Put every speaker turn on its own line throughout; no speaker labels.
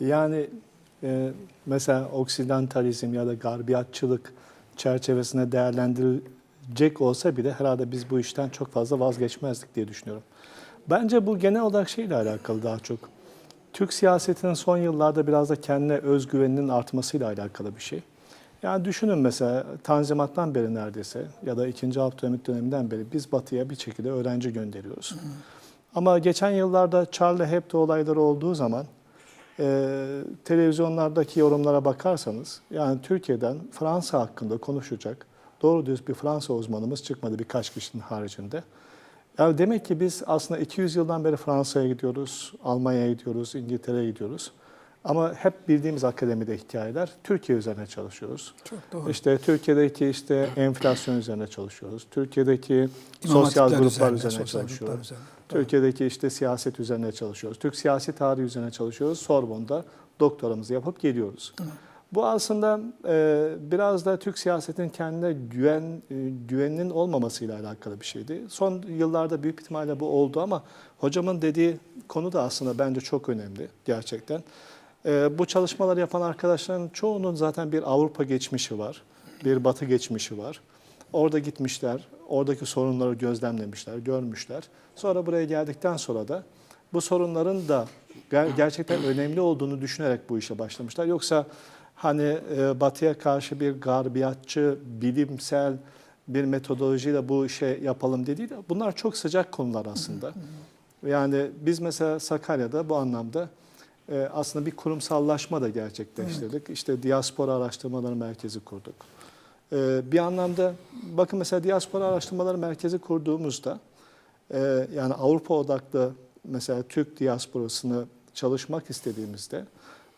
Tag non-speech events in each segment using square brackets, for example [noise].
Yani e, mesela oksidantalizm ya da garbiyatçılık çerçevesinde değerlendirilecek olsa bile herhalde biz bu işten çok fazla vazgeçmezdik diye düşünüyorum. Bence bu genel olarak şeyle alakalı daha çok. Türk siyasetinin son yıllarda biraz da kendine özgüveninin artmasıyla alakalı bir şey. Yani düşünün mesela Tanzimat'tan beri neredeyse ya da 2. Abdülhamit döneminden beri biz batıya bir şekilde öğrenci gönderiyoruz. Ama geçen yıllarda Charlie Hebdo olayları olduğu zaman e, televizyonlardaki yorumlara bakarsanız yani Türkiye'den Fransa hakkında konuşacak doğru düz bir Fransa uzmanımız çıkmadı birkaç kişinin haricinde. Yani demek ki biz aslında 200 yıldan beri Fransa'ya gidiyoruz, Almanya'ya gidiyoruz, İngiltere'ye gidiyoruz. Ama hep bildiğimiz akademide hikayeler Türkiye üzerine çalışıyoruz.
Çok doğru.
İşte Türkiye'deki işte enflasyon üzerine çalışıyoruz. Türkiye'deki
İmam
sosyal gruplar
üzerine,
üzerine,
sosyal gruplar
çalışıyoruz.
üzerine. Doğru.
Türkiye'deki işte siyaset üzerine çalışıyoruz. Türk siyasi tarihi üzerine çalışıyoruz. Sorbon'da doktoramızı yapıp geliyoruz. Bu aslında e, biraz da Türk siyasetin kendine güven e, güveninin olmamasıyla alakalı bir şeydi. Son yıllarda büyük ihtimalle bu oldu ama hocamın dediği konu da aslında bence çok önemli gerçekten. E, bu çalışmaları yapan arkadaşların çoğunun zaten bir Avrupa geçmişi var, bir Batı geçmişi var. Orada gitmişler, oradaki sorunları gözlemlemişler, görmüşler. Sonra buraya geldikten sonra da bu sorunların da ger- gerçekten önemli olduğunu düşünerek bu işe başlamışlar. Yoksa hani e, batıya karşı bir garbiyatçı, bilimsel bir metodolojiyle bu işe yapalım dediği de bunlar çok sıcak konular aslında. Yani biz mesela Sakarya'da bu anlamda e, aslında bir kurumsallaşma da gerçekleştirdik. İşte diaspora araştırmaları merkezi kurduk. Ee, bir anlamda bakın mesela diaspora araştırmaları merkezi kurduğumuzda e, yani Avrupa odaklı mesela Türk diasporasını çalışmak istediğimizde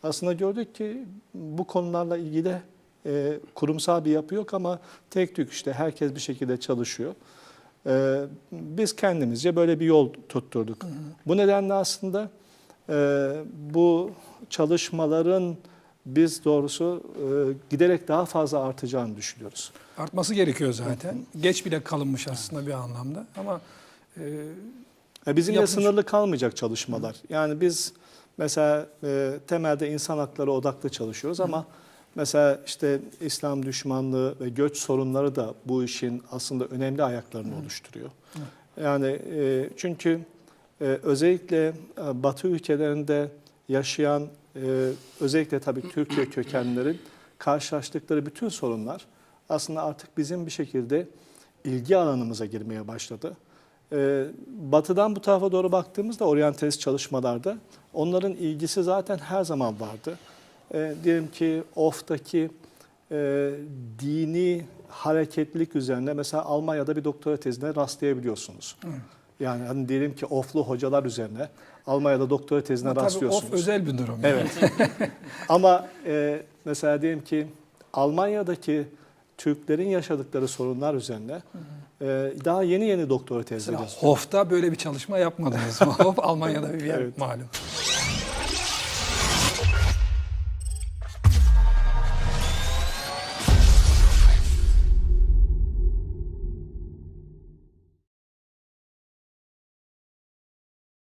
aslında gördük ki bu konularla ilgili e, kurumsal bir yapı yok ama tek tük işte herkes bir şekilde çalışıyor. Ee, biz kendimizce böyle bir yol tutturduk. Bu nedenle aslında e, bu çalışmaların biz doğrusu e, giderek daha fazla artacağını düşünüyoruz.
Artması gerekiyor zaten. Geç bile kalınmış aslında bir anlamda ama e,
E, Bizimle
Yapmış.
sınırlı kalmayacak çalışmalar. Yani biz mesela e, temelde insan hakları odaklı çalışıyoruz ama mesela işte İslam düşmanlığı ve göç sorunları da bu işin aslında önemli ayaklarını oluşturuyor. Yani e, çünkü özellikle e, Batı ülkelerinde yaşayan e, özellikle tabii Türkiye kökenlerin karşılaştıkları bütün sorunlar aslında artık bizim bir şekilde ilgi alanımıza girmeye başladı. Ee, batıdan bu tarafa doğru baktığımızda oryantalist çalışmalarda onların ilgisi zaten her zaman vardı. Ee, diyelim ki OFF'taki e, dini hareketlilik üzerine mesela Almanya'da bir doktora tezine rastlayabiliyorsunuz. Yani hani diyelim ki OFF'lu hocalar üzerine Almanya'da doktora tezine
ama tabii
rastlıyorsunuz.
of özel bir durum.
Evet. [laughs] [laughs] Ama e, mesela diyelim ki Almanya'daki Türklerin yaşadıkları sorunlar üzerine e, daha yeni yeni doktora tezleri
Mesela
yazıyor.
Hof'ta böyle bir çalışma yapmadınız mı? [laughs] Hof Almanya'da bir yer
Evet.
malum.